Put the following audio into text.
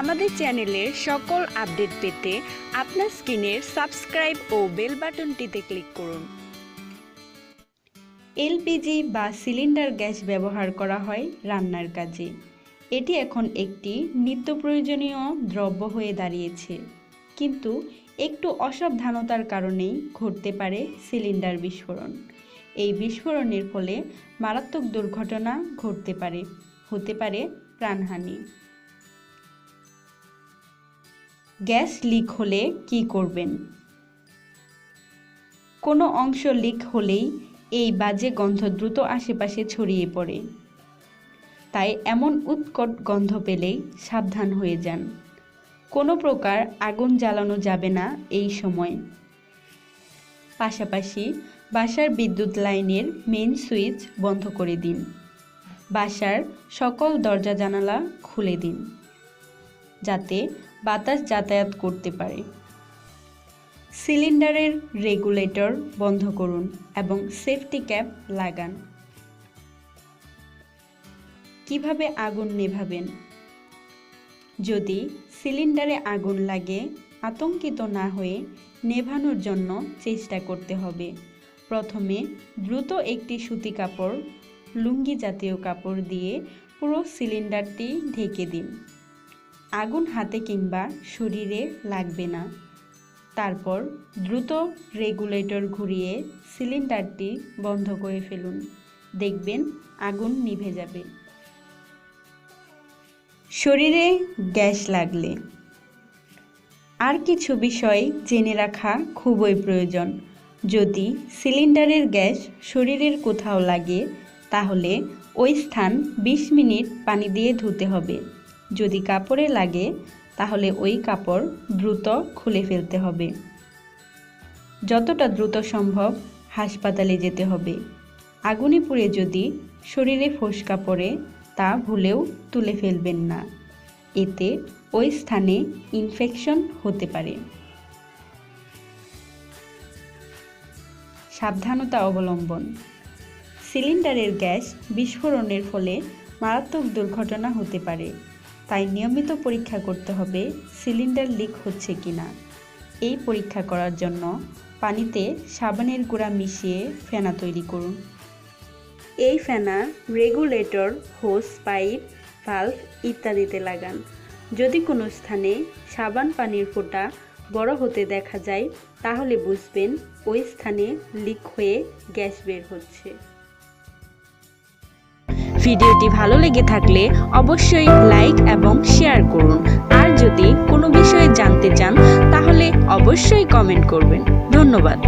আমাদের চ্যানেলের সকল আপডেট পেতে আপনার স্ক্রিনের সাবস্ক্রাইব ও বেল বাটনটিতে ক্লিক করুন। এলপিজি বা সিলিন্ডার গ্যাস ব্যবহার করা হয় রান্নার কাজে। এটি এখন একটি নিত্য প্রয়োজনীয় দ্রব্য হয়ে দাঁড়িয়েছে। কিন্তু একটু অসাবধানতার কারণেই ঘটতে পারে সিলিন্ডার বিস্ফোরণ। এই বিস্ফোরণের ফলে মারাত্মক দুর্ঘটনা ঘটতে পারে, হতে পারে প্রাণহানি। গ্যাস লিক হলে কি করবেন? কোনো অংশ লিক হলেই এই বাজে গন্ধ দ্রুত আশেপাশে ছড়িয়ে পড়ে। তাই এমন উৎকট গন্ধ পেলেই সাবধান হয়ে যান। কোনো প্রকার আগুন জ্বালানো যাবে না এই সময়। পাশাপাশি বাসার বিদ্যুৎ লাইনের মেইন সুইচ বন্ধ করে দিন। বাসার সকল দরজা জানালা খুলে দিন। যাতে বাতাস যাতায়াত করতে পারে। সিলিন্ডারের রেগুলেটর বন্ধ করুন এবং সেফটি ক্যাপ লাগান। কীভাবে আগুন নেভাবেন? যদি সিলিন্ডারে আগুন লাগে, আতঙ্কিত না হয়ে নেভানোর জন্য চেষ্টা করতে হবে। প্রথমে দ্রুত একটি সুতি কাপড়, লুঙ্গি জাতীয় কাপড় দিয়ে পুরো সিলিন্ডারটি ঢেকে দিন। আগুন হাতে কিংবা শরীরে লাগবে না। তারপর দ্রুত রেগুলেটর ঘুরিয়ে সিলিন্ডারটি বন্ধ করে ফেলুন। দেখবেন আগুন নিভে যাবে। শরীরে গ্যাস লাগলে। আর কিছু বিষয় জেনে রাখা খুবই প্রয়োজন। যদি সিলিন্ডারের গ্যাস শরীরের কোথাও লাগে, তাহলে ওই স্থান ২০ মিনিট পানি দিয়ে ধুতে হবে। যদি কাপড়ে লাগে, তাহলে ওই কাপড় দ্রুত খুলে ফেলতে হবে। যতটা দ্রুত সম্ভব হাসপাতালে যেতে হবে। আগুনে পুড়ে যদি শরীরে ফোসকা পড়ে তা ভুলেও তুলে ফেলবেন না। এতে ওই স্থানে ইনফেকশন হতে পারে। সাবধানতা অবলম্বন। সিলিন্ডারের গ্যাস বিস্ফোরণের ফলে মারাত্মক দুর্ঘটনা হতে পারে। তাই নিয়মিত পরীক্ষা করতে হবে সিলিন্ডার লিক হচ্ছে কিনা। এই পরীক্ষা করার জন্য পানিতে সাবানের গুঁড়া মিশিয়ে ফেনা তৈরি করুন। এই ফেনা রেগুলেটর, হোস, পাইপ ভাল্ভ ইত্যাদিতে লাগান। যদি কোনো স্থানে সাবান পানির ফোঁটা বড় হতে দেখা যায়, তাহলে বুঝবেন ওই স্থানে লিক হয়ে গ্যাস বের হচ্ছে। ভিডিওটি ভালো লেগে থাকলে অবশ্যই লাইক এবং শেয়ার করুন। আর যদি কোনো বিষয়ে জানতে চান, তাহলে অবশ্যই কমেন্ট করবেন। ধন্যবাদ।